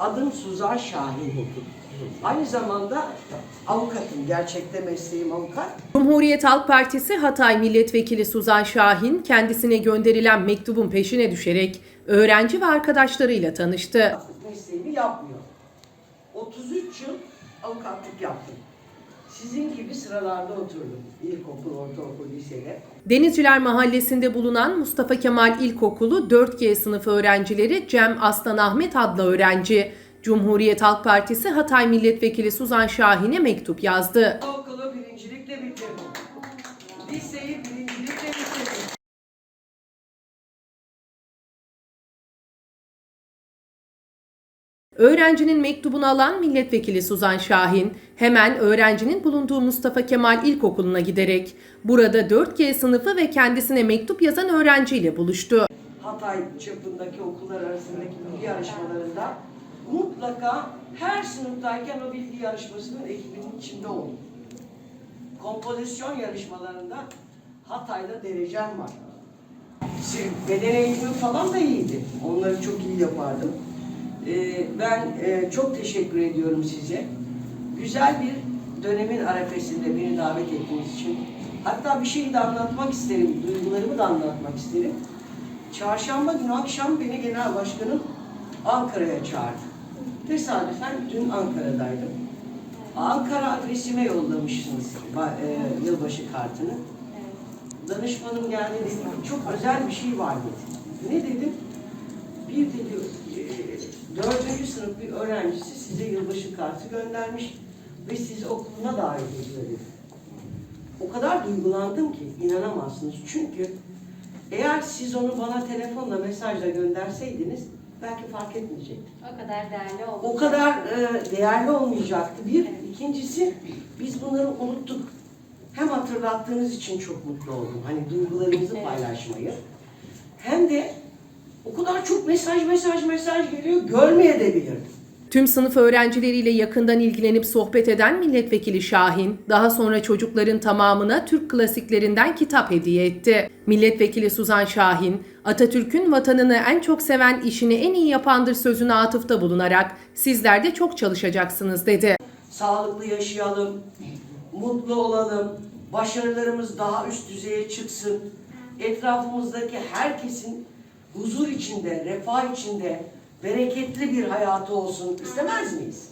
Adım Suzan Şahin. Aynı zamanda avukatım. Gerçekte mesleğim avukat. Cumhuriyet Halk Partisi Hatay Milletvekili Suzan Şahin kendisine gönderilen mektubun peşine düşerek öğrenci ve arkadaşlarıyla tanıştı. Artık mesleğimi yapmıyor. 33 yıl avukatlık yaptım. Sizin gibi sıralarda oturdum. İlkokul, ortaokul, lisede. Denizciler Mahallesi'nde bulunan Mustafa Kemal İlkokulu 4G sınıf öğrencileri Cem Aslan Ahmet adlı öğrenci Cumhuriyet Halk Partisi Hatay Milletvekili Suzan Şahin'e mektup yazdı. Öğrencinin mektubunu alan milletvekili Suzan Şahin hemen öğrencinin bulunduğu Mustafa Kemal İlkokulu'na giderek burada 4G sınıfı ve kendisine mektup yazan öğrenciyle buluştu. Hatay çapındaki okullar arasındaki bilgi yarışmalarında mutlaka her sınıftayken o bilgi yarışmasının ekibinin içinde olun. Kompozisyon yarışmalarında Hatay'da derecem var. Beden eğitimi falan da iyiydi. Onları çok iyi yapardım. Ee, ben e, çok teşekkür ediyorum size. Güzel bir dönemin arefesinde beni davet ettiğiniz için. Hatta bir şeyi de anlatmak isterim, duygularımı da anlatmak isterim. Çarşamba günü akşam beni genel başkanım Ankara'ya çağırdı. Tesadüfen dün Ankara'daydım. Ankara adresime yollamışsınız e, yılbaşı kartını. Danışmanım geldi dedi çok özel bir şey var dedi. Ne dedim? Bir dedi e, dördüncü sınıf bir öğrencisi size yılbaşı kartı göndermiş ve sizi okuluna davet ediyor. O kadar duygulandım ki inanamazsınız. Çünkü eğer siz onu bana telefonla mesajla gönderseydiniz belki fark etmeyecektim. O kadar değerli oldu. O kadar e, değerli olmayacaktı. Bir, ikincisi biz bunları unuttuk. Hem hatırlattığınız için çok mutlu oldum. Hani duygularımızı Evet. paylaşmayı. Hem de o kadar çok mesaj mesaj mesaj geliyor görmeye de bilirdim. Tüm sınıf öğrencileriyle yakından ilgilenip sohbet eden milletvekili Şahin, daha sonra çocukların tamamına Türk klasiklerinden kitap hediye etti. Milletvekili Suzan Şahin, Atatürk'ün vatanını en çok seven işini en iyi yapandır sözüne atıfta bulunarak sizler de çok çalışacaksınız dedi. Sağlıklı yaşayalım, mutlu olalım, başarılarımız daha üst düzeye çıksın. Etrafımızdaki herkesin huzur içinde, refah içinde, bereketli bir hayatı olsun istemez miyiz?